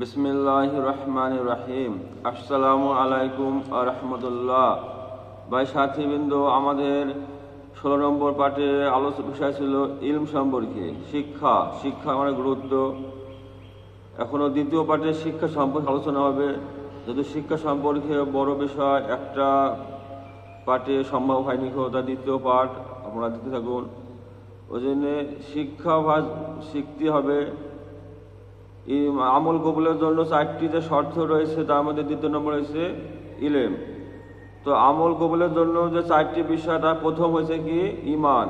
বিসমিল্লাহ রহমান রহিম আসসালামু আলাইকুম রহমতুল্লাহ। ভাই সাথীবৃন্দ, আমাদের ষোলো নম্বর পাঠে আলোচনা বিষয় ছিল ইলম সম্পর্কে। শিক্ষা শিক্ষা মানে গুরুত্ব। এখনও দ্বিতীয় পাঠে শিক্ষা সম্পর্কে আলোচনা হবে। যদি শিক্ষা সম্পর্কে বড় বিষয়, একটা পাঠে সম্ভব হয়নি তা দ্বিতীয় পাঠ আপনারা দিতে থাকুন। ওই জন্যে শিক্ষা শিখতে হবে। আমল কবুলের জন্য চারটি যে শর্ত রয়েছে, তার মধ্যে দ্বিতীয় নম্বর হয়েছে ইলেম। তো আমল কবুলের জন্য যে চারটি বিষয়, তার প্রথম হয়েছে কি? ইমান।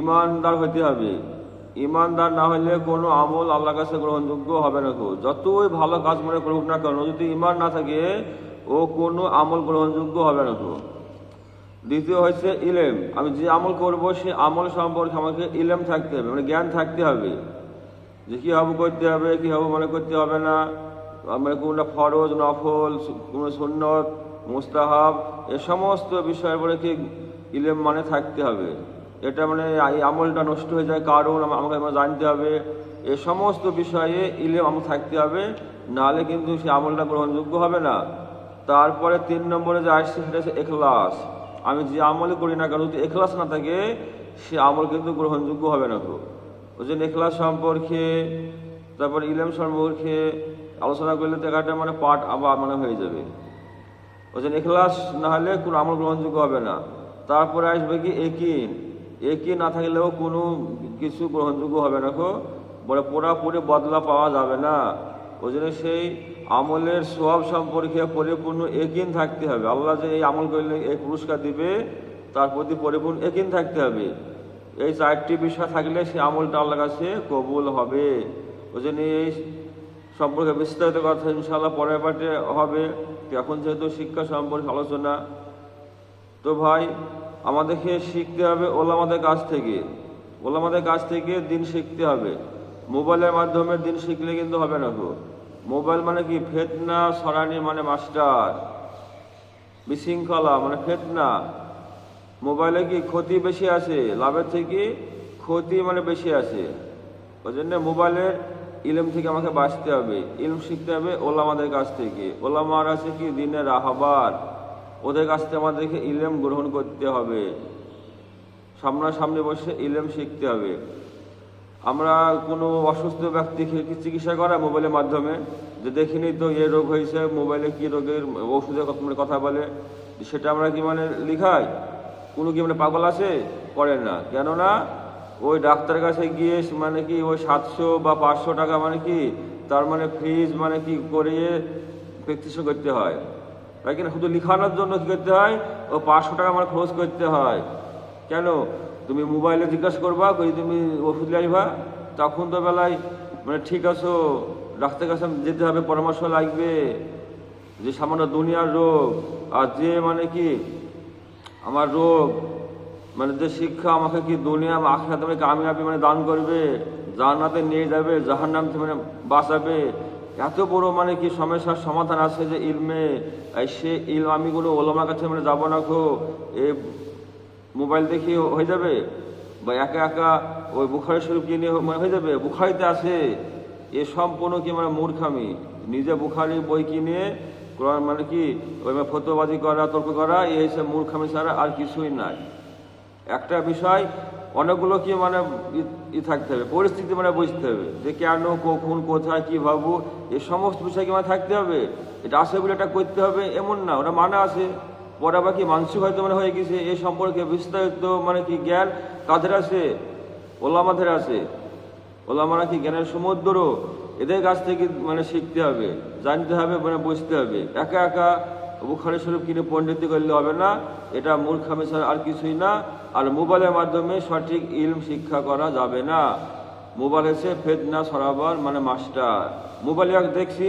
ইমানদার হইতে হবে। ইমানদার না হলে কোনো আমল আল্লাহর কাছে গ্রহণযোগ্য হবে না কো যতই ভালো কাজ মনে করুক না কেন, যদি ইমান না থাকে, ও কোনো আমল গ্রহণযোগ্য হবে না কো দ্বিতীয় হচ্ছে ইলেম। আমি যে আমল করব, সে আমল সম্পর্কে আমাকে ইলেম থাকতে হবে মানে জ্ঞান থাকতে হবে। যে কী হবে করতে হবে, কী হবে মনে করতে হবে না। মানে কোনটা ফরজ, নফল কোনো সুন্নত, মুস্তাহাব, এ সমস্ত বিষয়ের উপরে কি ইলেম মানে থাকতে হবে। এটা মানে এই আমলটা নষ্ট হয়ে যায়, কারণ আমাকে আমার জানতে হবে। এ সমস্ত বিষয়ে ইলেম আমার থাকতে হবে, নাহলে কিন্তু সে আমলটা গ্রহণযোগ্য হবে না। তারপরে তিন নম্বরে যে আসছে, সেটা হচ্ছে এখলাস। আমি যে আমলই করি না কেন, যদি এখলাস না থাকে, সে আমল কিন্তু গ্রহণযোগ্য হবে না খুব ওই জন্য এখলাস সম্পর্কে, তারপর ইলেম সম্পর্কে আলোচনা করলে তো একটা মানে পাঠ আবার মানে হয়ে যাবে। ওই জন্য এখলাস না হলে কোনো আমল গ্রহণযোগ্য হবে না। তারপরে আসবে কি একিন। একই না থাকলেও কোনো কিছু গ্রহণযোগ্য হবে না কো বলে পুরাপুরি বদলা পাওয়া যাবে না। ওই জন্য সেই আমলের সব সম্পর্কে পরিপূর্ণ একিন থাকতে হবে। আল্লাহ যে এই আমল করলে এই পুরস্কার দিবে, তার প্রতি পরিপূর্ণ একিন থাকতে হবে। এই চারটি বিষয় থাকলে সে আমলটা আল্লাহর কাছে কবুল হবে। ওই জন্য এই সম্পর্কে বিস্তারিত কথা ইনশাল্লাহ পরের পাঠে হবে। এখন যেহেতু শিক্ষা সম্পর্কে আলোচনা, তো ভাই, আমাদেরকে শিখতে হবে ওলামাদের কাছ থেকে। ওলামাদের কাছ থেকে দিন শিখতে হবে। মোবাইলের মাধ্যমে দিন শিখলে কিন্তু হবে না গো। মোবাইল মানে কি? ফেতনা সরানি মানে মাস্টার। বিশৃঙ্খলা মানে ফেতনা। মোবাইলে কি ক্ষতি বেশি আছে লাভের থেকে ক্ষতি মানে বেশি আছে ওই জন্য মোবাইলের ইলম থেকে আমাকে বাঁচতে হবে। ইলম শিখতে হবে ওলামাদের কাছ থেকে। ওলামার আছে কি? দিনের রাহাবার ওদের কাছ থেকে আমাদেরকে ইলম গ্রহণ করতে হবে। সামনাসামনি বসে ইলম শিখতে হবে। আমরা কোনো অসুস্থ ব্যক্তিকে কি চিকিৎসা করা মোবাইলের মাধ্যমে? যে দেখিনি তো এ রোগ হয়েছে, মোবাইলে কি রোগের ওষুধের মানে কথা বলে? সেটা আমরা কি মানে লিখাই? কোনো কি মানে পাগল আছে? করে না। কেননা ওই ডাক্তারের কাছে গিয়ে মানে কি ওই সাতশো বা পাঁচশো টাকা মানে কি তার মানে ফ্রিজ মানে কি করিয়ে প্র্যাকটিসও করতে হয়। তাই কিনা শুধু লিখানোর জন্য কী করতে হয়? ও পাঁচশো টাকা আমার খরচ করতে হয়। কেন? তুমি মোবাইলে জিজ্ঞাসা করবা, কই তুমি ওষুধ লাইবা তখন তো বেলায় মানে ঠিক আছো ডাক্তার কাছে যেতে হবে, পরামর্শ লাগবে। যে সামান্য দুনিয়ার রোগ, আর যে মানে কি আমার রোগ মানে যে শিক্ষা আমাকে কি দুনিয়া আখড়াতে মানে কামিয়াবি মানে দান করবে, জান্নাতে নিয়ে যাবে জাহার নাম থেকে মানে বাঁচাবে? এত বড় মানে কি সমস্যার সমাধান আছে যে ইলমে? সে ইল আমি কোনো ওলামার কাছে মানে যাব না খো এ মোবাইল দেখি হয়ে যাবে? বা একা একা ওই বুখারি শরীফ কিনে মানে হয়ে যাবে? বুখারিতে আছে, এ সম্পূর্ণ কি মানে মূর্খামি। নিজে বুখারি বই কিনে কোরআন মানে কি? ওই ফতোবাজি করা, তর্ক করা, এই সব মূর্খামি ছাড়া আর কিছুই নাই। একটা বিষয়, অনেকগুলো কি মানে ই- থাকতে হবে, পরিস্থিতি মানে বুঝতে হবে যে কেন, কখন, কোথায়, কি ভাবু এই সমস্ত বিষয় কি মানে থাকতে হবে? এটা আসে বলে এটা করতে হবে, এমন না, ওটা মানে আছে। পরে আবার কি মানসিক হয়তো মানে হয়ে গেছে এই সম্পর্কে বিস্তারিত মানে কি জ্ঞান কাদের আছে? ওলামাদের আছে। ওলামারা কি জ্ঞানের সমুদ্র? এদের কাছ থেকে মানে শিখতে হবে, জানতে হবে মানে বুঝতে হবে। একা একা বুখারি শরীফ কিনে পণ্ডিত করলে হবে না, এটা মূর্খামি ছাড়া আর কিছুই না। আর মোবাইলের মাধ্যমে সঠিক ইলম শিক্ষা করা যাবে না। মোবাইল এসে ফেতনা সরাবার মানে মাস্টার। মোবাইলে দেখছি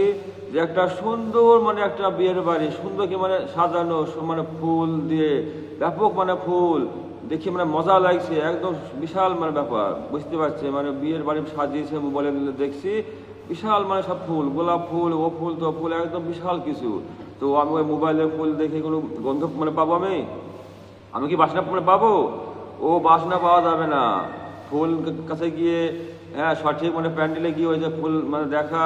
যে একটা সুন্দর মানে একটা বিয়ের বাড়ি, সুন্দর কি মানে সাজানো মানে ফুল দিয়ে, ব্যাপক মানে ফুল। দেখি মানে মজা লাগছে, একদম বিশাল মানে ব্যাপার। বুঝতে পারছে মানে বিয়ের বাড়ি সাজিয়েছে মোবাইলে দেখছি। বিশাল মানে সব ফুল, গোলাপ ফুল, ও ফুল, তো ফুল, একদম বিশাল কিছু। তো আমি ওই মোবাইলের ফুল দেখে কোনো গন্ধ মানে পাবো আমি? আমি কি বাসনা মানে পাবো? ও বাসনা পাওয়া যাবে না। ফুল কাছে গিয়ে হ্যাঁ সঠিক মানে প্যান্ডেলে গিয়ে ওই যে ফুল মানে দেখা,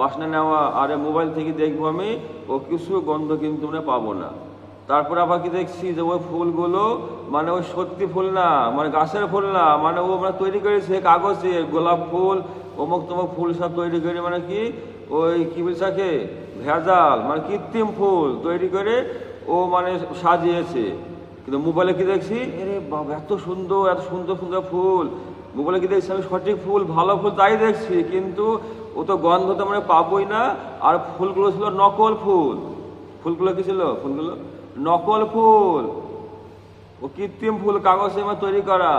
বাসনা নেওয়া, আর মোবাইল থেকে দেখব আমি, ও কিছু গন্ধ কিন্তু আমরা পাবো না। তারপর আবার কি দেখছি যে ওই ফুলগুলো মানে ওই সত্যি ফুল না মানে গাছের ফুল না মানে ও মানে তৈরি করেছে কাগজে গোলাপ ফুল অমুক তমুক ফুল সব তৈরি করে মানে কি, ওই কি বলছে ভেজাল মানে কৃত্রিম ফুল তৈরি করে ও মানে সাজিয়েছে। কিন্তু মোবাইলে কি দেখছি? আরে বাবা, এত সুন্দর এত সুন্দর সুন্দর ফুল। মোবাইলে কি দেখছি আমি? সঠিক ফুল, ভালো ফুল তাই দেখছি, কিন্তু ও তো গন্ধ তো মানে পাবোই না। আর ফুলগুলো ছিল নকল ফুল। ফুলগুলো কি ছিল? ফুলগুলো? নকল ফুল। ও কৃত্রিম ফুল কাগজে তৈরি করা।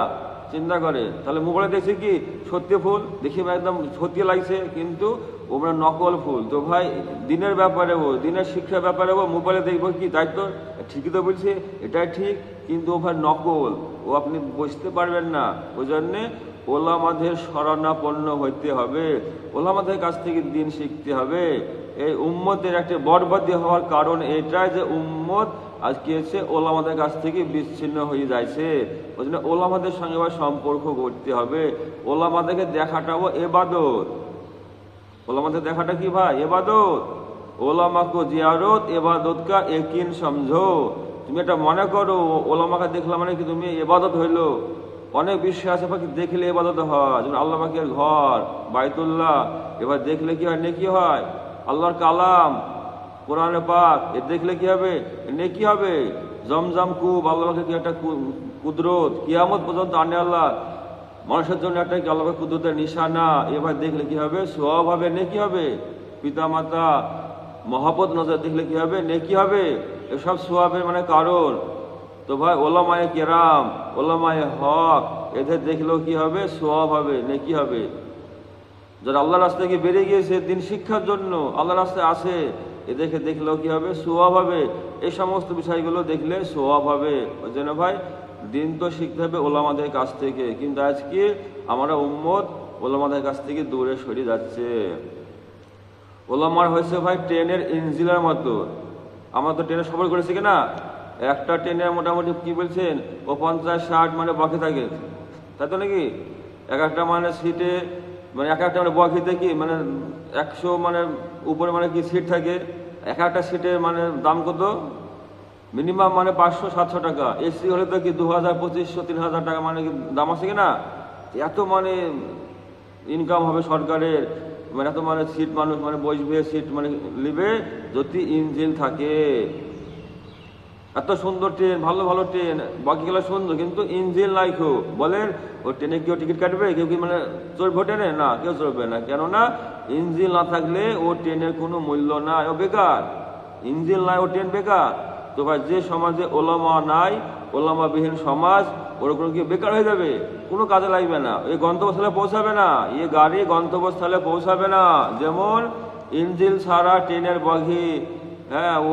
চিন্তা করে। তাহলে মোবাইলে দেখছি কি, সত্যি ফুল, দেখি একদম সত্যি লাগছে, কিন্তু ও মানে নকল ফুল। তো ভাই, দিনের ব্যাপারে ও, দিনের শিক্ষার ব্যাপারে ও মোবাইলে দেখব কি, তাই তো? ঠিকই তো বলছে, এটাই ঠিক, কিন্তু ও ভাই নকল। ও আপনি বুঝতে পারবেন না ওই জন্যে ওলামাদের শরণাপন্ন হইতে হবে। ওলামাদের কাছ থেকে দিন শিখতে হবে। এই উম্মতের একটা বরবাদী হওয়ার কারণ এটাই যে উম্মত আজকে এসে ওলামাদের কাছ থেকে বিচ্ছিন্ন হয়ে যাইছে। ওই জন্য ওলামাদের সঙ্গে আবার সম্পর্ক করতে হবে। ওলামাদেরকে দেখাটাও এবাদত। ওলামাদের দেখাটা কি ভাই? এবাদত। ওলামা কো জিয়ারত এবাদত কা একিন সমঝো। তুমি এটা মনে করো, ওলামাকে দেখলাম মানে কি তুমি এবাদত হইল। অনেক বিষয় আছে পাখি দেখলে এবাদত হয়। যেমন আল্লাহ পাখির ঘর, বাইতুল্লাহ, এবার দেখলে কি হয়? নেকি হয়? আল্লাহর কালাম। কোরআনে পাক, এ দেখলে কি হবে? নেকি হবে? জমজম কুব আল্লাহ পাখির কি একটা কুদরত? কিয়ামত পর্যন্ত আনে আল্লাহ। মানুষের জন্য একটা কি আল্লাহ কুদরতের নিশানা? এবার দেখলে কি হবে? সব হবে নেকি হবে? পিতা মাতা মহাপত নজর দেখলে কি হবে? নেকি হবে? এসব সোয়াবের মানে কারণ। তো ভাই, ওলামায়ে কেরাম, ওলামায়ে হক, এদের দেখলেও কি হবে? সোয়াব হবে নেকি হবে? যারা আল্লাহ গিয়ে বেরিয়ে গিয়েছে, দিন শিক্ষার জন্য আল্লাহ রাস্তায় আসে এ দেখে দেখলেও কি হবে? সোয়াব হবে। এই সমস্ত বিষয়গুলো দেখলে সোয়াব হবে। ওই জন্য ভাই, দিন তো শিখতে হবে ওলামাদের কাছ থেকে। কিন্তু আজকে আমরা উম্মত ওলামাদের কাছ থেকে দূরে সরে যাচ্ছে। ওলামার হয়েছে ভাই ট্রেনের ইঞ্জিনের মতো। আমরা তো ট্রেনে সফর করেছি কি না একটা ট্রেনে মোটামুটি কি বলছেন? ও পঞ্চাশ, ষাট মানে বাকি থাকে। তাই তো নাকি? এক একটা মানে সিটে মানে এক একটা মানে বগিতে কি? মানে একশো মানে উপরে মানে কি সিট থাকে? এক একটা সিটের মানে দাম কত? মিনিমাম মানে পাঁচশো, সাতশো টাকা। এসি হলে তো কি দু হাজার পঁচিশশো তিন হাজার টাকা মানে দাম আছে কি না এত মানে ইনকাম হবে সরকারের। মানে এত মানে সিট মানুষ মানে বসবে সিট মানে নেবে যদি ইঞ্জিন থাকে। এত সুন্দর ট্রেন, ভালো ভালো ট্রেন, বাকিগুলো সুন্দর, কিন্তু ইঞ্জিন লাইকো বলেন, ও ট্রেনে কেউ টিকিট কাটবে? কেউ কি মানে চড়বে ট্রেনে? না, কেউ চড়বে না। কেননা, ইঞ্জিন না থাকলে ও ট্রেনের কোনো মূল্য নাই। ও বেকার। ইঞ্জিন নাই, ও ট্রেন বেকার। তো ভাই, যে সমাজে ওলামা নাই, ওলামাবিহীন সমাজ ওরকম কি বেকার হয়ে যাবে? কোনো কাজে লাগবে না। এই গন্তব্যস্থলে পৌঁছাবে না। এ গাড়ি গন্তব্যস্থলে পৌঁছাবে না। যেমন, ইঞ্জিন ছাড়া ট্রেনের বগি হ্যাঁ ও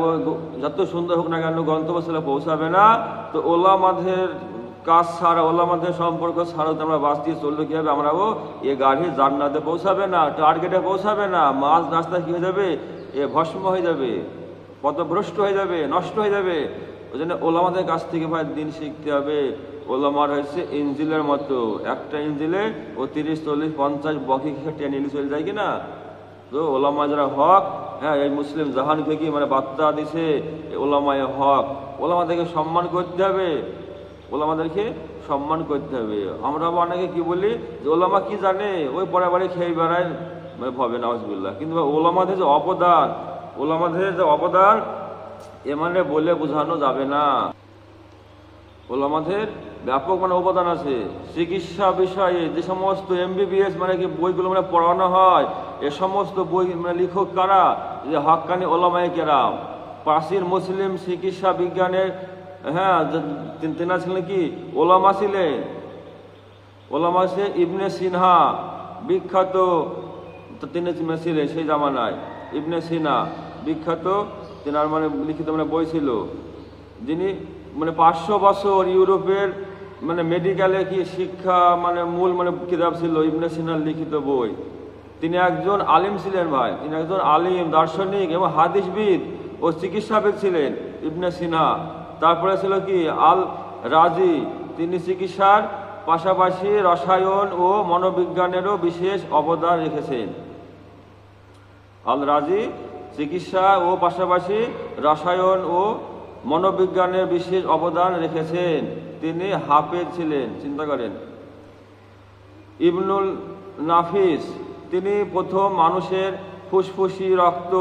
যত সুন্দর হোক না কেন গন্তব্যস্থলে পৌঁছাবে না। তো ওলামাদের কাজ ছাড়া, ওলামাদের সম্পর্ক ছাড়া আমরা বাস দিয়ে চললে কি হবে? আমরাও এ গাড়ি জান্নাতে পৌঁছাবে না, টার্গেটে পৌঁছাবে না। মাছ রাস্তায় কী হয়ে যাবে? এ ভস্ম হয়ে যাবে, পথভ্রষ্ট হয়ে যাবে, নষ্ট হয়ে যাবে। ওই জন্য ওলামাদের কাছ থেকে ভাই দিন শিখতে হবে। ওলামার হয়েছে ইঞ্জিলের মতো। একটা ইঞ্জিলে ও তিরিশ, চল্লিশ, পঞ্চাশ বকি খেয়ে টেনে চলে যায় কিনা? তো ওলামা যারা হক হ্যাঁ এই মুসলিম জাহান থেকে মানে বার্তা দিছে ওলামায় হক। ওলামাদেরকে সম্মান করতে হবে। ওলামাদেরকে সম্মান করতে হবে। আমরা অনেকে কি বলি যে ওলামা কি জানে? ওই পরে বাড়ি খেয়ে বেড়ায় মানে ভবে নওয়াজবিল্লাহ কিন্তু ওলামাদের যে অবদান, ওলামাদের যে এ মানে বলে বোঝানো যাবে না। ওলামাদের ব্যাপক মানে অবদান আছে। চিকিৎসা বিষয়ে যে সমস্ত এমবিবিএস মানে কি বইগুলো মানে পড়ানো হয় এ সমস্ত বই মানে লেখক কারা? যে হক্কানি ওলামায় কেরাম। প্রাচীন মুসলিম চিকিৎসা বিজ্ঞানের হ্যাঁ তিন- ছিলেন কি? ওলামা ছিলেন। ওলামা সে ইবনে সিনহা, বিখ্যাত তিনি ছিলেন সেই জামানায়। ইবনে সিনহা, বিখ্যাত, তেনার মানে লিখিত মানে বই ছিল। যিনি মানে পাঁচশো বছর ইউরোপের মানে মেডিকেলে কি শিক্ষা মানে মূল মানে কিতাব ছিল ইবনে সিনার লিখিত বই। তিনি একজন আলিম ছিলেন ভাই। তিনি একজন আলিম, দার্শনিক এবং হাদিসবিদ ও চিকিৎসাবিদ ছিলেন ইবনে সিনহা। তারপরে ছিল কি? আল রাজি তিনি চিকিৎসার পাশাপাশি রসায়ন ও মনোবিজ্ঞানেরও বিশেষ অবদান রেখেছেন। আল রাজি চিকিৎসা ও পাশাপাশি রসায়ন ও মনোবিজ্ঞানের বিশেষ অবদান রেখেছেন। তিনি হাফেজ ছিলেন, চিন্তা করেন। ইবনুল নাফিস তিনি প্রথম মানুষের ফুসফুসি রক্ত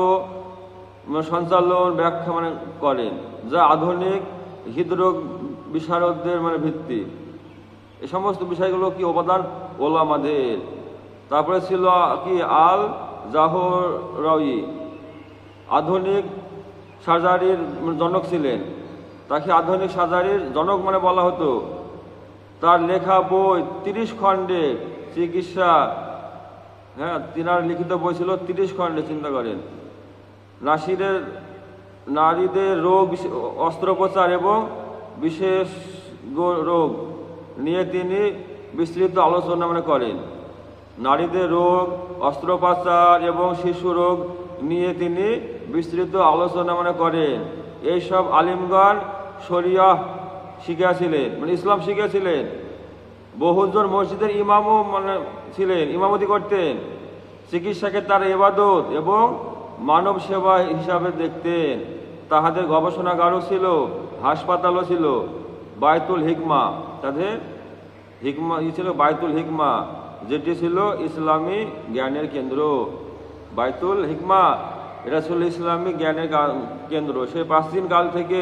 সঞ্চালন ব্যাখ্যা মানে করেন, যা আধুনিক হৃদরোগ বিশারদদের মানে ভিত্তি। এ সমস্ত বিষয়গুলো কি অবদান ওলামাদের? তারপরে ছিল কি আল জাহরাই আধুনিক সার্জারির জনক ছিলেন। তাকে আধুনিক সার্জারির জনক মানে বলা হতো। তার লেখা বই তিরিশ খণ্ডে চিকিৎসা হ্যাঁ তিনার লিখিত বই ছিল তিরিশ খণ্ডে, চিন্তা করেন। নাসিরের নারীদের রোগ অস্ত্রোপচার এবং বিশেষ রোগ নিয়ে তিনি বিস্তৃত আলোচনা মানে করেন। নারীদের রোগ, অস্ত্রোপচার এবং শিশু রোগ নিয়ে তিনি বিস্তৃত আলোচনা মানে করেন। এইসব আলিমগণ শরিয়া শিখেছিলেন মানে ইসলাম শিখেছিলেন বহুজন মসজিদের ইমামও মানে ছিলেন, ইমামতি করতেন, চিকিৎসাকে তার এবাদত এবং মানব সেবা হিসাবে দেখতেন। তাহাদের গবেষণাগারও ছিল, হাসপাতালও ছিল বায়তুল হিকমা, তাদের হিকমা, ই ছিল বায়তুল হিকমা, যেটি ছিল ইসলামী জ্ঞানের কেন্দ্র। বায়তুল হিকমা, এটা ছিল ইসলামী জ্ঞানের কেন্দ্র। সে প্রাচীন কাল থেকে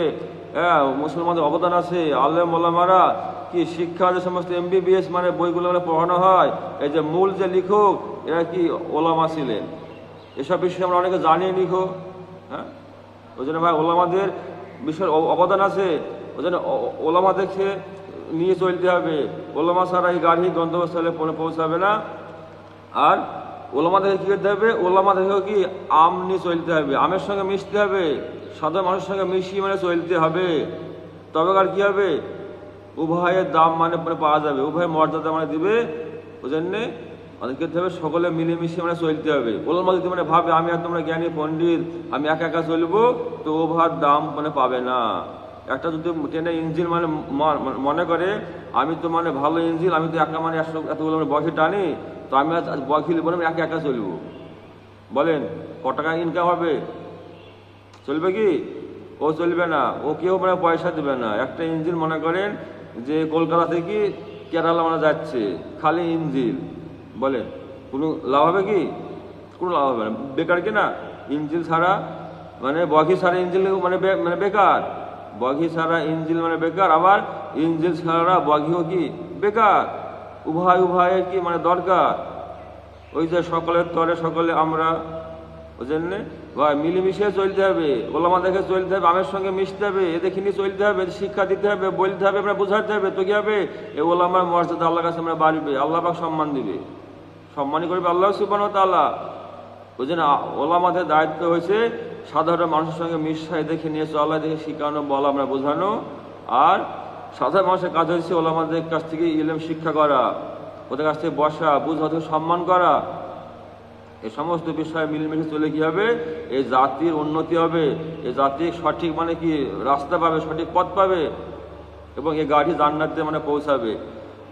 মুসলমানদের অবদান আছে। আল্লাহ মোল্লামারা কি শিক্ষা যে সমস্ত এম এমবিবিএস মানে বইগুলো পড়ানো হয়, এই যে মূল যে লিখুক, এরা কি ওলামা ছিলেন? এসব বিষয়ে আমরা অনেকে জানি লিখো হ্যাঁ? ওই জন্য ভাই ওলামাদের বিষয়ের অবদান আছে। ওই জন্য ওলামা দেখে নিয়ে চলতে হবে। ওলামা ছাড়া এই গাড়ি, গন্তব্যস্থলে পৌঁছে- পৌঁছাবে না। আর ওলামা দেখে কী করতে হবে? ওলামা দেখে কি আম নিয়ে চলতে হবে। আমের সঙ্গে মিশতে হবে। সাধারণ মানুষের সঙ্গে মিশিয়ে মানে চলতে হবে। তবে আর কী হবে? উভয়ের দাম মানে মানে পাওয়া যাবে উভয়ের মর্যাদা মানে দিবে ওই জন্যে করতে হবে সকলে মিলেমিশে মানে চলতে হবে। ওলামা যদি মানে ভাবে, আমি আর তোমরা জ্ঞানী পণ্ডিত, আমি একা একা চলবো? তো ওভার দাম মানে পাবে না। একটা যদি ট্রেনের ইঞ্জিন মানে ম- মনে করে, আমি তো মানে ভালো ইঞ্জিন, আমি তো একা মানে একশো, এতগুলো মানে বয়সে টানি, তো আমি বয়সি লিখব আমি একা একা চলবো। বলেন ক টাকা ইনকাম হবে? চলবে কি? ও চলবে না। ও কেউ মানে পয়সা দেবে না। একটা ইঞ্জিন মনে করেন যে কলকাতা থেকে কেরালা মানে যাচ্ছে, খালি ইঞ্জিন বলেন, কোনো লাভ হবে কি? কোনো লাভ হবে না। বেকার কি না? ইঞ্জিন ছাড়া মানে বগি ছাড়া ইঞ্জিন মানে মানে বেকার। বগি ছাড়া ইঞ্জিন মানে বেকার। আবার ইঞ্জিন ছাড়া বগিও কি? বেকার। উভয় উভয়ে কি মানে দরকার? ওই যে সকলের তরে সকলে আমরা ওই জন্যে ভাই, মিলেমিশে চলতে হবে ওলামা দেখে চলতে হবে, আমের সঙ্গে মিশতে হবে এ দেখে নিয়ে চলতে হবে শিক্ষা দিতে হবে, বলতে হবে, আমরা বোঝাতে হবে, তো কি হবে? এ ওলামার মর্যাদা আল্লাহ কাছে আমরা বাড়বে, আল্লাহ পাক সম্মান দিবে। সম্মানই করবে আল্লাহ সুবান তাল্লাহ আ- ওলামাদের দায়িত্ব হয়েছে সাধারণ মানুষের সঙ্গে মিশাই দেখে নিয়ে চলা দেখে শিখানো, বলা, আমরা বোঝানো। আর সাধারণ মানুষের কাজ হয়েছে ওলামাদের কাছ থেকে ইলেম শিক্ষা করা, ওদের কাছ থেকে বসা, বুঝা সম্মান করা। এই সমস্ত বিষয় মিলেমিশে চলে কি হবে? এই জাতির উন্নতি হবে। এই জাতি সঠিক মানে কি? রাস্তা পাবে, সঠিক পথ পাবে এবং এই গাড়ি জান্নাতে মানে পৌঁছাবে।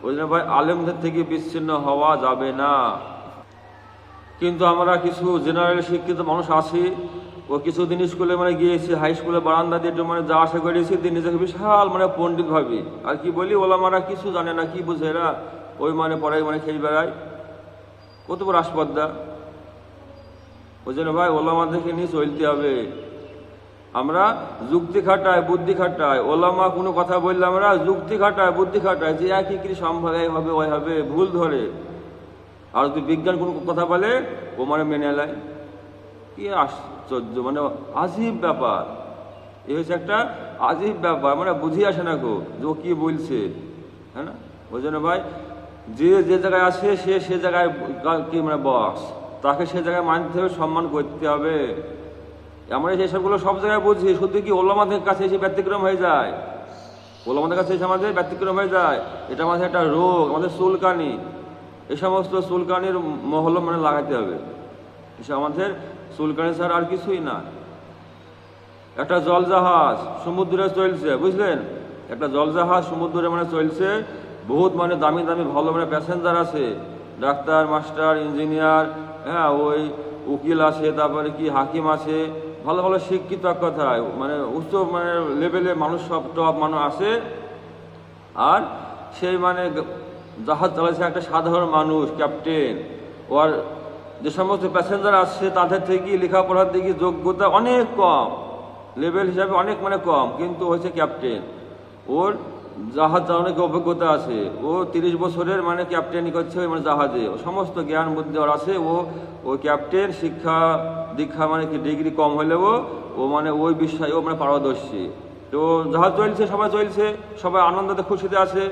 ওই জন্য ভাই, আলেমদের থেকে বিচ্ছিন্ন হওয়া যাবে না। কিন্তু আমরা কিছু জেনারেল শিক্ষিত মানুষ আছি। ও কিছুদিন স্কুলে মানে গিয়েছি হাই স্কুলে বারান্দা দিয়ে মানে যা আশা করেছি তিনি নিজেকে বিশাল মানে পণ্ডিত ভাবি। আর কি বলি ওলা ওলামারা কিছু জানে না, কি বুঝে এরা? ওই মানে পড়াই মানে খেয়ে বেড়ায়। কত বড় ওই জন্য ভাই ওলামা দেখে নিয়ে চলতে হবে। আমরা যুক্তি খাটাই, বুদ্ধি খাটাই। ওলামা কোনো কথা বললে আমরা যুক্তি খাটাই, বুদ্ধি খাটাই যে একই কি সম্ভব এই হবে, ওই হবে, ভুল ধরে। আর যদি বিজ্ঞান কোনো কথা বলে, ও মানে মেনে নেয়। কি আশ্চর্য মানে আজীব ব্যাপার। এ হচ্ছে একটা আজীব ব্যাপার মানে বুঝি আসে না গো যে ও কি বলছে। হ্যাঁ ওই জন্য ভাই, যে যে জায়গায় আছে সে সে জায়গায় কি মানে বস তাকে সে জায়গায় মানতে হবে, সম্মান করতে হবে। আমরা সেসবগুলো সব জায়গায় বুঝি, শুধু কি ওলামাদের কাছে এসে ব্যতিক্রম হয়ে যায়? ওলামাদের কাছে এসে আমাদের ব্যতিক্রম হয়ে যায়? এটা আমাদের একটা রোগ, আমাদের চুলকানি। এ সমস্ত চুলকানির মহল মানে লাগাতে হবে। এসে আমাদের চুলকানি ছাড়া আর কিছুই না। একটা জলজাহাজ, সমুদ্রে চলছে, বুঝলেন? একটা জলজাহাজ সমুদ্রে মানে চলছে, বহুত মানে দামি দামি, ভালো মানে প্যাসেঞ্জার আছে। ডাক্তার, মাস্টার, ইঞ্জিনিয়ার হ্যাঁ ওই উকিল আছে, তারপরে কি হাকিম আছে, ভালো ভালো শিক্ষিত এক কথায় মানে উচ্চ মানে লেভেলে মানুষ সব টপ মানুষ আসে আর সেই মানে জাহাজ চালাচ্ছে একটা সাধারণ মানুষ ক্যাপ্টেন ওর যে সমস্ত প্যাসেঞ্জার আসছে তাদের থেকে লেখাপড়ার দিকে যোগ্যতা অনেক কম। লেভেল হিসাবে অনেক মানে কম, কিন্তু হচ্ছে ক্যাপ্টেন ওর জাহাজ চালানোর অভিজ্ঞতা আছে। ও তিরিশ বছরের মানে ক্যাপ্টেনই করছে ওই মানে জাহাজে। সমস্ত জ্ঞান বুদ্ধি ওর আছে। ও ও ক্যাপ্টেন শিক্ষা, দীক্ষা মানে কি ডিগ্রি কম হলেও ও মানে ওই বিষয়ে ও মানে পারদর্শী। তো জাহাজ চলছে, সবাই চলছে, সবাই আনন্দতে খুশিতে আছে।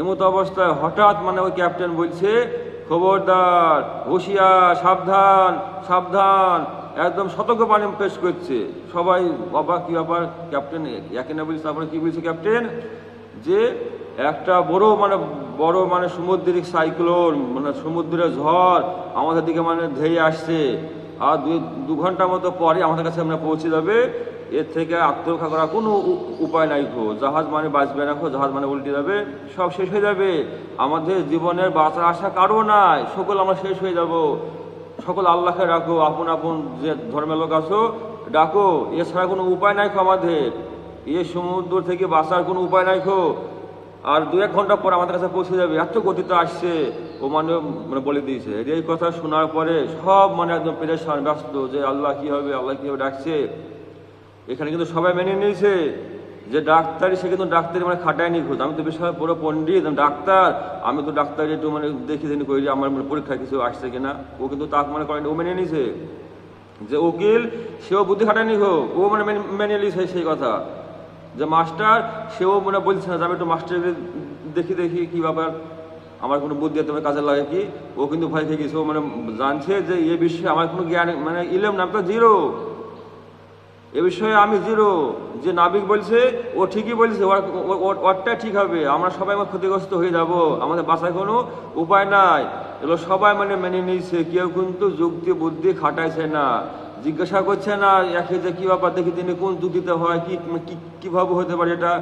এমতো অবস্থায় হঠাৎ মানে ওই ক্যাপ্টেন বলছে, খবরদার, হুঁশিয়ার, সাবধান সাবধান। একদম সতর্ক বাণী পেশ করছে। সবাই বাবা কি ব্যাপার ক্যাপ্টেন একে না বলছে, তারপরে কি বলছে ক্যাপ্টেন যে একটা বড় মানে বড় মানে সমুদ্রিক সাইক্লোন মানে সমুদ্রের ঝড় আমাদের দিকে মানে ধেয়ে আসছে। আর দু ঘণ্টা মতো পরে আমাদের কাছে আমরা পৌঁছে যাবে, এর থেকে আত্মরক্ষা করার কোনো উপায় নাই খো জাহাজ মানে বাঁচবে না খো জাহাজ মানে উল্টে যাবে, সব শেষ হয়ে যাবে। আমাদের জীবনের বাঁচার আশা কারও নাই, সকল আমরা শেষ হয়ে যাব। সকল আল্লাহকে রাখো আপন আপন যে ধর্মের লোক আছো, ডাকো, এছাড়া কোনো উপায় নাই খো আমাদের। এই সমুদ্র থেকে বাঁচার কোনো উপায় নাই খো। আর দু এক ঘণ্টা পর আমাদের কাছে পৌঁছে যাবে। এত গতিতে আসছে ও মানে মানে বলে দিয়েছে। এই কথা শোনার পরে সব মানে একদম পেরেশান, ব্যস্ত যে আল্লাহ কি হবে, আল্লাহ কি হবে ডাকছে। এখানে কিন্তু সবাই মেনে নিয়েছে যে ডাক্তারি সে কিন্তু ডাক্তারি মানে খাটায় নি খোঁজ। আমি তো বিশাল পুরো পণ্ডিত ডাক্তার। আমি তো ডাক্তারি একটু মানে দেখি দেখি করি আমার মানে পরীক্ষা কিছু আসছে কিনা। ও কিন্তু তাক মানে করেন ও মেনে নিয়েছে। যে উকিল, সেও বুদ্ধি খাটায়নি হোক ও মেনে- মেনে নিয়েছে সেই কথা। যে মাস্টার, সেও মানে বলছে না যে আমি একটু মাস্টারকে দেখি দেখি কি ব্যাপার। আমার কোনো বুদ্ধি তোমার কাজে লাগে কি? ও কিন্তু ভয় খেয়ে গেছে, ও মানে জানছে যে এ বিষয়ে আমার কোনো জ্ঞান মানে ইলেম না তো জিরো এ বিষয়ে আমি জিরো যে নাবিক বলছে, ও ঠিকই বলছে ওরটা ঠিক হবে, আমরা সবাই আমার ক্ষতিগ্রস্ত হয়ে যাব, আমাদের বাসায় কোনো উপায় নাই। এগুলো সবাই মানে মেনে নিয়েছে, কেউ কিন্তু যুক্তি, বুদ্ধি খাটাইছে না। জিজ্ঞাসা করছে না একে যে কি ব্যাপার দেখি তিনি কোন যুক্তিতে হয়? কি কীভাবে হতে পারে এটা?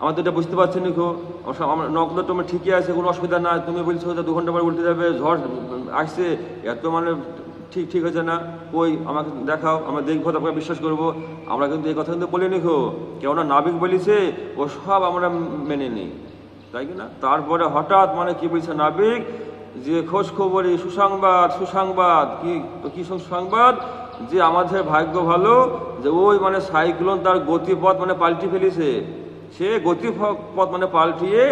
আমার তো এটা বুঝতে পারছি না খো আমার নকল তোমার ঠিকই আছে, কোনো অসুবিধা নাই। তুমি বলছো দু ঘণ্টা পরে উল্টে যাবে, ঝড় আসছে। এত মানে ঠিক ঠিক হয়েছে না। ওই আমাকে দেখাও, আমরা দেখব, তারপরে বিশ্বাস করব। আমরা কিন্তু এই কথা কিন্তু বলে নিখো কেননা নাবিক বলিছে, ও সব আমরা মেনে নিই। তাই কি না? তারপরে হঠাৎ মানে কি বলছে নাবিক? যে খোঁজ খবরই সুসংবাদ সুসংবাদ, কি কি সুসংবাদ? যে আমাদের ভাগ্য ভালো, যে ওই মানে সাইক্লোন তার গতিপথ মানে পাল্টি ফেলেছে। সে গতিপথ মানে পাল্টিয়ে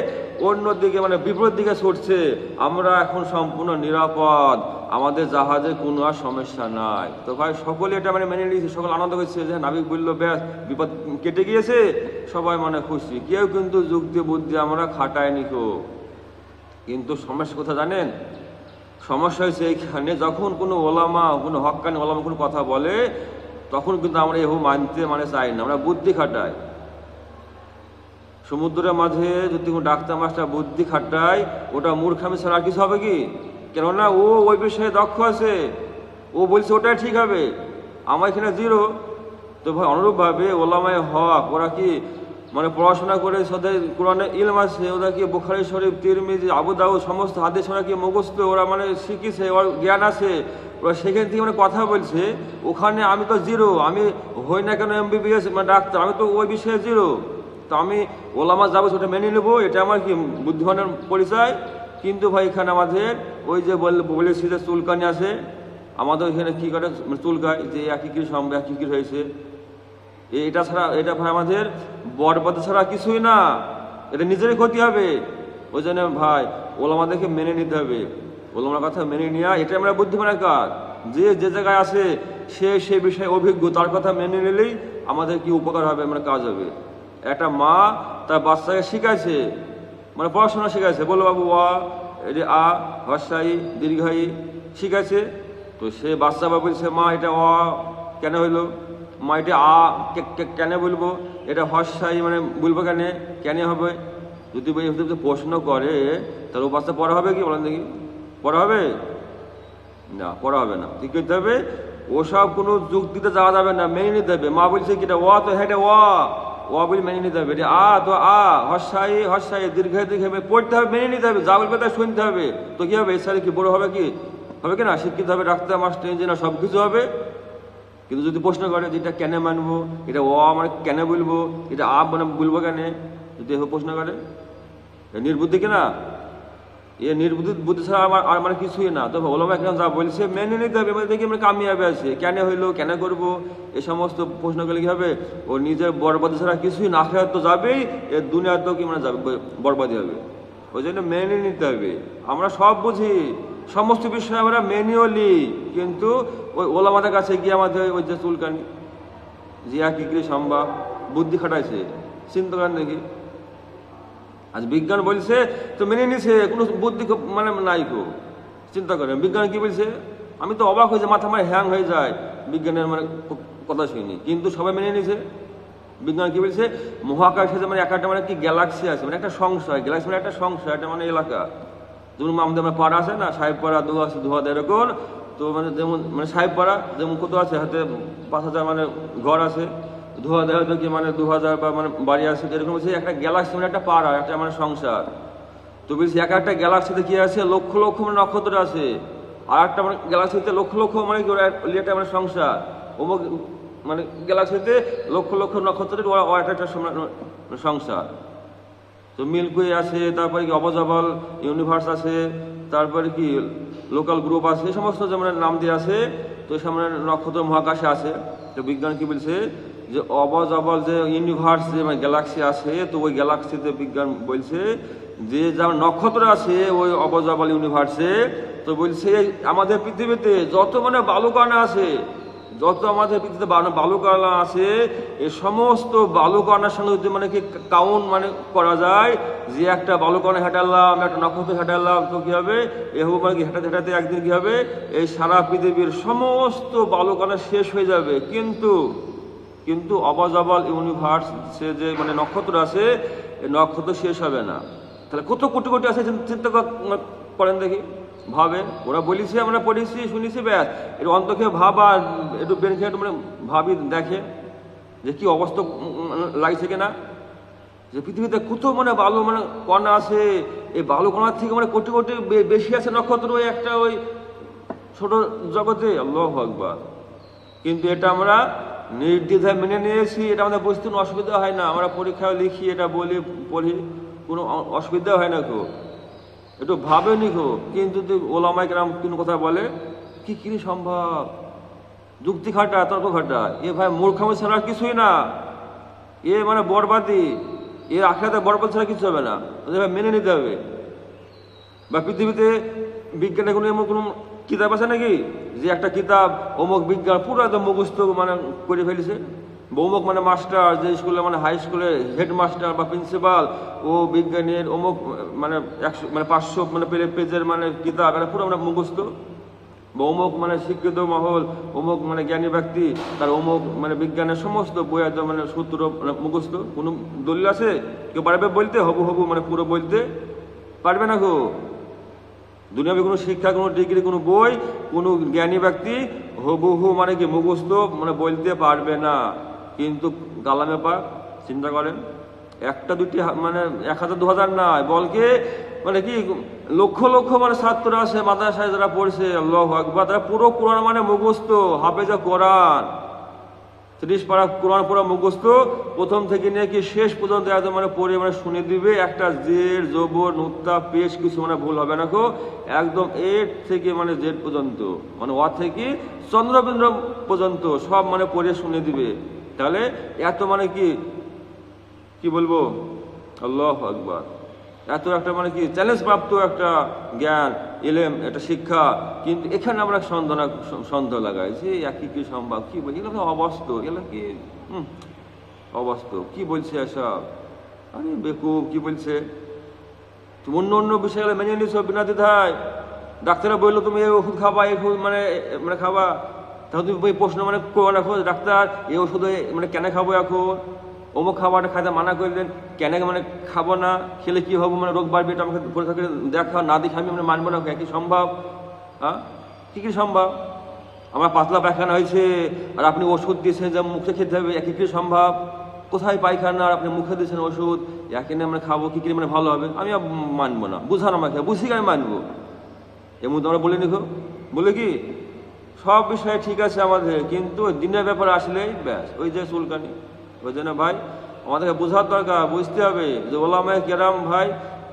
অন্য দিকে মানে বিপরীত দিকে ছুটছে। আমরা এখন সম্পূর্ণ নিরাপদ। আমাদের জাহাজে কোনো আর সমস্যা নাই। তো ভাই, সকলে এটা মানে মেনে নিয়েছে, সকল আনন্দ করছে যে নাবিক বলল, ব্যাস, বিপদ কেটে গিয়েছে। সবাই মানে খুশি। কেউ কিন্তু যুক্তি বুদ্ধি আমরা খাটায় নিকো কিন্তু সমস্যা কোথা জানেন? সমস্যা হয়েছে এইখানে যখন কোনো ওলামা, কোনো হক্কানি ওলামা কোনো কথা বলে, তখন কিন্তু আমরা এভাবে মানতে মানে চাই না। আমরা বুদ্ধি খাটাই। সমুদ্রের মাঝে যদি কোনো ডাক্তার মাস্টার বুদ্ধি খাটায়, ওটা মূর্খামি ছাড়া কিছু হবে কি? কেননা ও ওই বিষয়ে দক্ষ আছে। ও বলছে ওটাই ঠিক হবে। আমার এখানে জিরো। তো ভাই, অনুরূপভাবে ওলামায় হক, ওরা কি মানে পড়াশোনা করে সাথে কোরআনে ইলম আছে, ওরা কি বুখারি শরীফ, তিরমিজি দাউদ, সমস্ত হাদিস ওরা কি মুখস্থ, ওরা মানে শিখেছে, ওর জ্ঞান আছে। ওরা সেখান থেকে মানে কথা বলছে, ওখানে আমি তো জিরো, আমি হই না কেন এমবিবিএস মানে ডাক্তার, আমি তো ওই বিষয়ে জিরো। তো আমি ওলামা যাব সেটা মেনে নেব, এটা আমার কি বুদ্ধিমানের পরিচয়? কিন্তু ভাই এখানে আমাদের ওই যে বল- বলেছি যে চুলকানি আছে, আমাদের এখানে কী করে চুলকায়? যে একই কি সম্ভব একই কী হয়েছে এটা ছাড়া এটা ভাই আমাদের বরবাদ ছাড়া কিছুই না। এটা নিজেরই ক্ষতি হবে। ওই জন্য ভাই, ওলামাদেরকে মেনে নিতে হবে। ওলামার কথা মেনে নেওয়া এটা আমরা বুদ্ধিমানের কাজ। যে যে জায়গায় আছে, সে সে বিষয়ে অভিজ্ঞ, তার কথা মেনে নিলেই আমাদের কি উপকার হবে মানে কাজ হবে। একটা মা তার বাচ্চাকে শিখাইছে মানে পড়াশোনা শিখাইছে। বলো বাবু এই যে আ হর্ষাই দীর্ঘায়ী শিখাইছে। তো সে বাচ্চা বাবু সে মা, এটা অ, কেন হইল? মা এটা আ কেন বলব? এটা হর্ষাই মানে বলব কেন? কেন হবে? যদি প্রশ্ন করে ও বাচ্চা পড়া হবে কি বলেন দেখি? পড়া হবে? না, পড়া হবে না। ঠিক করতে হবে? ওসব কোনো যুক্তিতে যাওয়া যাবে না, মেনে নিতে হবে। মা বলছে কি এটা ওয়া তো হ্যাঁ এটা ওয়া অবিল মেনে নিতে হবে। আ, তো আ। হর্ষাই হর্ষাই দীর্ঘায় দীর্ঘ পড়তে হবে, মেনে নিতে হবে। যা বলবে তা শুনতে হবে। তো কি হবে? এছাড়া কি বড় হবে কি? হবে কি না? শিক্ষিত হবে ডাক্তার মাস্টার ইঞ্জিনিয়ার সব কিছু হবে। কিন্তু যদি প্রশ্ন করে যে এটা কেন মানবো, এটা অ মানে কেন বলব, এটা আপ মানে বলব কেন? যদি প্রশ্ন করে নির্বুদ্ধি কিনা এ নির্বুদ্ধি, বুদ্ধি ছাড়া আমার আর মানে কিছুই না। তবে ওলামা একদম যা বলছে, মেনে নিতে হবে। এবার দেখি আমরা কামিয়াবে আছে। কেন হইল, কেন করব? এ সমস্ত প্রশ্ন করলে কি হবে? ও নিজের বরবাদি ছাড়া কিছুই না খেয়ে তো যাবেই, এ দুনিয়াতেও কি মানে যাবে, বরবাদি হবে। ওই জন্য মেনে নিতে হবে। আমরা সব বুঝি। সমস্ত বিষয় আমরা নিই কিন্তু ওই ওলামাদের কাছে গিয়ে আমাদের ওই যে চুলকানি জিয়া কি করে সম্ভব? বুদ্ধি খাটাইছে। চিন্তা করেন দেখি আজ বিজ্ঞান বলছে, তো মেনে নিছে, কোনো বুদ্ধি মানে নাই কো চিন্তা করেন, বিজ্ঞান কি বলছে? আমি তো অবাক হয়ে যায় মাথা আমার হ্যাং হয়ে যায়, বিজ্ঞানের মানে কথা শুনি কিন্তু সবাই মেনে নিছে। বিজ্ঞান কি বলছে? মহাকাশে যে মানে একটা মানে কি গ্যালাক্সি আছে মানে একটা সংশয়। গ্যালাক্সি মানে একটা সংশয় একটা মানে এলাকা। যেমন আমাদের মানে পাড়া আছে না, সাহেব পাড়া দু আছে, দু হাজার এরকম তো মানে যেমন মানে সাহেব পাড়া যেমন কত আছে, হাতে পাঁচ হাজার মানে ঘর আছে। দু হাজার হয়তো কি মানে দু হাজার বা মানে বাড়ি আছে এরকম হচ্ছে একটা গ্যালাক্সি মানে একটা পাড়া, একটা মানে সংসার। তো বলছি এক একটা গ্যালাক্সিতে কি আছে? লক্ষ লক্ষ মানে নক্ষত্র আছে। আর একটা মানে গ্যালাক্সিতে লক্ষ লক্ষ মানে একটা মানে সংসার। অমুক মানে গ্যালাক্সিতে লক্ষ লক্ষ নক্ষত্রের ওরা একটা সংসার। তো মিল্কওয়ে আছে, তারপরে কি অবজাবল ইউনিভার্স আছে, তারপরে কি লোকাল গ্রুপ আছে, এই সমস্ত যেমন নাম দিয়ে আছে, তো সামনে নক্ষত্র মহাকাশে আছে। তো বিজ্ঞান কি বলছে যে অবজাবল যে ইউনিভার্স, যে মানে গ্যালাক্সি আছে, তো ওই গ্যালাক্সিতে বিজ্ঞান বলছে যে যা নক্ষত্র আছে, ওই অবজাবল ইউনিভার্সে, তো বলছে আমাদের পৃথিবীতে যত মানে বালুকানা আছে যত আমাদের পৃথিবীতে বালু- বালুকণা আছে এই সমস্ত বালুকণার সঙ্গে যদি মানে কি কাউন্ট মানে করা যায়, যে একটা বালুকণা হেঁটালাম একটা নক্ষত্র হেঁটালাম তো কি হবে? এভাবে মানে কি হেঁটাতে হেঁটাতে একদিন কী হবে? এই সারা পৃথিবীর সমস্ত বালুকণা শেষ হয়ে যাবে। কিন্তু কিন্তু অবাজাবাল ইউনিভার্স সে যে মানে নক্ষত্র আছে এই নক্ষত্র শেষ হবে না। তাহলে কত কোটি কোটি আছে চিন্তা করেন দেখি। ভাবেন ওরা বলেছে আমরা পড়েছি শুনেছি ব্যাস। একটু অন্তকে ভাবা একটু বের খেয়ে মানে ভাবি দেখে যে কি অবস্থা উম, লাগছে কিনা। যে পৃথিবীতে কত মানে বালু মানে কণা আছে। এই বালু কণার থেকে মানে কোটি কোটি বেশি আছে নক্ষত্র ওই একটা ওই ছোট জগতে। আল্লাহ আকবার। কিন্তু এটা আমরা নির্দ্বিধায় মেনে নিয়েছি এটা আমাদের বুঝতে কোনো অসুবিধা হয় না। আমরা পরীক্ষায় লিখি এটা বলি পড়ি কোনো অসুবিধা হয় না খুব। একটু ভাবে নিখো কিন্তু ওলামাই কেরাম কোনো কথা বলে, কি কি সম্ভব? যুক্তি খাটা তর্ক খাটা এ ভাই মূর্খামি ছাড়া কিছুই না। এ মানে বরবাদি। এ আখড়াতে বরবাদ ছাড়া কিছু হবে না। ভাই মেনে নিতে হবে। বা পৃথিবীতে বিজ্ঞানের কোনো এমন কোনো কিতাব আছে নাকি? যে একটা কিতাব অমুক বিজ্ঞান পুরো একদম মুখস্থ মানে করে ফেলেছে? বা অমুক মানে মাস্টার, যে স্কুলে মানে হাই স্কুলে হেডমাস্টার বা প্রিন্সিপাল ও বিজ্ঞানের অমুক মানে একশো মানে পাঁচশো মানে পেজের মানে কিতাব এটা পুরো মানে মুখস্থ। অমুক মানে শিক্ষিত মহল অমুক মানে জ্ঞানী ব্যক্তি, তার অমুক মানে বিজ্ঞানের সমস্ত বই একদম মানে সূত্র মানে মুখস্থ। কোনো দলিল আছে? কেউ পারবে বলতে? হবু হবু মানে পুরো বলতে? পারবে না গো। দুনিয়াবে কোনো শিক্ষা, কোনো ডিগ্রি, কোনো বই, কোনো জ্ঞানী ব্যক্তি হবুহু মানে কি মুখস্থ? মানে বলতে পারবে না। কিন্তু গালামে পাক চিন্তা করেন। একটা দুটি মানে এক হাজার, দু হাজার নয় বলকে মানে কি, লক্ষ লক্ষ মানে ছাত্র আছে, মাদ্রাসায় যারা পড়ছে, আল্লাহ আকবার, তারা পুরো কোরআন মানে মুখস্থ, হাফেজা কোরআন। ত্রিশ পারা কোরআন পুরো মুখস্থ, প্রথম থেকে নিয়ে কি শেষ পর্যন্ত একদম মানে পড়ে মানে শুনে দিবে, একটা জের, জবর, নুক্তা, পেশ, কিছু মানে ভুল হবে না কো একদম এর থেকে মানে জেড পর্যন্ত মানে ওয়া থেকে চন্দ্রবিন্দ্র পর্যন্ত সব মানে পড়ে শুনে দিবে। তাহলে এত মানে কি কি বলব? আল্লাহ আকবার। এত একটা মানে কি চ্যালেঞ্জ প্রাপ্ত একটা জ্ঞান এলেম একটা শিক্ষা কিন্তু এখানে আমরা সন্দেহ সন্দেহ লাগাই যে একই কি সম্ভব? কি বলছি এগুলো তো অবাস্তব এগুলো কি? হুম, অবাস্তব। কি বলছে এসব? আরে বেকুব কি বলছে? তুমি অন্য অন্য বিষয়গুলো মেনে নিছো বিনা দ্বিধায়। ডাক্তাররা বলল তুমি এই ওষুধ খাবা এই মানে মানে খাবা। তাহলে তুমি ওই প্রশ্ন মানে করো রাখো ডাক্তার, এই ওষুধ মানে কেন খাব এখন? অমুক খাবারটা খাইতে মানা করলেন কেন মানে খাব না? খেলে কি হব? মানে রোগ বাড়বে এটা আমাকে পরীক্ষা করে দেখা, না দেখে আমি মানে মানবো না কি সম্ভব? হ্যাঁ? কি কি সম্ভব? আমার পাতলা পায়খানা হয়েছে, আর আপনি ওষুধ দিয়েছেন যে মুখে খেতে হবে, একই কি সম্ভব? কোথায় পায়খানা? আর আপনি মুখে দিয়েছেন ওষুধ একে নিয়ে আমরা খাব, কি কি মানে ভালো হবে? আমি মানবো না বুঝান আমাকে, বুঝি আমি মানবো? এমন তো আমরা বলে নিখো বলে কি? সব বিষয়ে ঠিক আছে আমাদের, কিন্তু দিনের ব্যাপারে আসলেই ব্যাস, ওই যে চুলকানি। ওই জন্য ভাই, আমাদেরকে বোঝার দরকার, বুঝতে হবে যে ওলামায় কেরাম ভাই,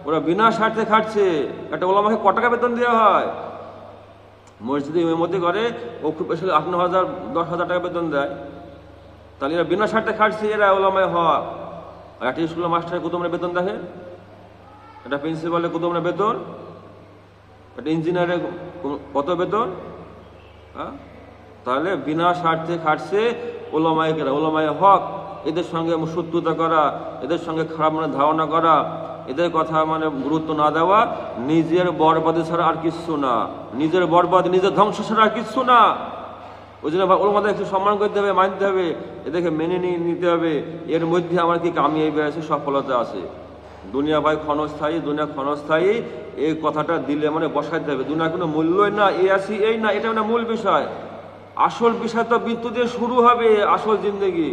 ওরা বিনা স্বার্থে খাটছে। একটা ওলামাকে ক টাকা বেতন দেওয়া হয়? মসজিদে মেমতি করে, ও খুব বেশি আট, ন হাজার, দশ হাজার টাকা বেতন দেয়। তাহলে এরা বিনা স্বার্থে খাটছে, এরা ওলামায় হওয়া। আর একটা স্কুলের মাস্টার কত মানে বেতন দেখে একটা প্রিন্সিপালের কত মানে বেতন? একটা ইঞ্জিনিয়ারের কত বেতন? হ্যাঁ? তাহলে বিনা স্বার্থে খাটছে ওলামায় কেরা ওলামায় হক। এদের সঙ্গে শত্রুতা করা, এদের সঙ্গে খারাপ মানে ধারণা করা, এদের কথা মানে গুরুত্ব না দেওয়া, নিজের বরবাদী ছাড়া আর কিচ্ছু না। নিজের বরবাদ, নিজের ধ্বংস ছাড়া আর কিচ্ছু না। ওই জন্য ওলামাদের একটু সম্মান করতে হবে, মানতে হবে। এদেরকে মেনে নিয়ে নিতে হবে। এর মধ্যে আমার কি কামিয়াবি আছে, সফলতা আছে? দুনিয়া ভাই ক্ষণস্থায়ী, দুনিয়া ক্ষণস্থায়ী, এই কথাটা দিলে মানে বসাইতে হবে দুনিয়া কোনো মূল্যই না এ আসি, এই না, এটা মানে মূল বিষয়। আসল বিষয় তো মৃত্যু দিয়ে শুরু হবে, আসল জিন্দগি।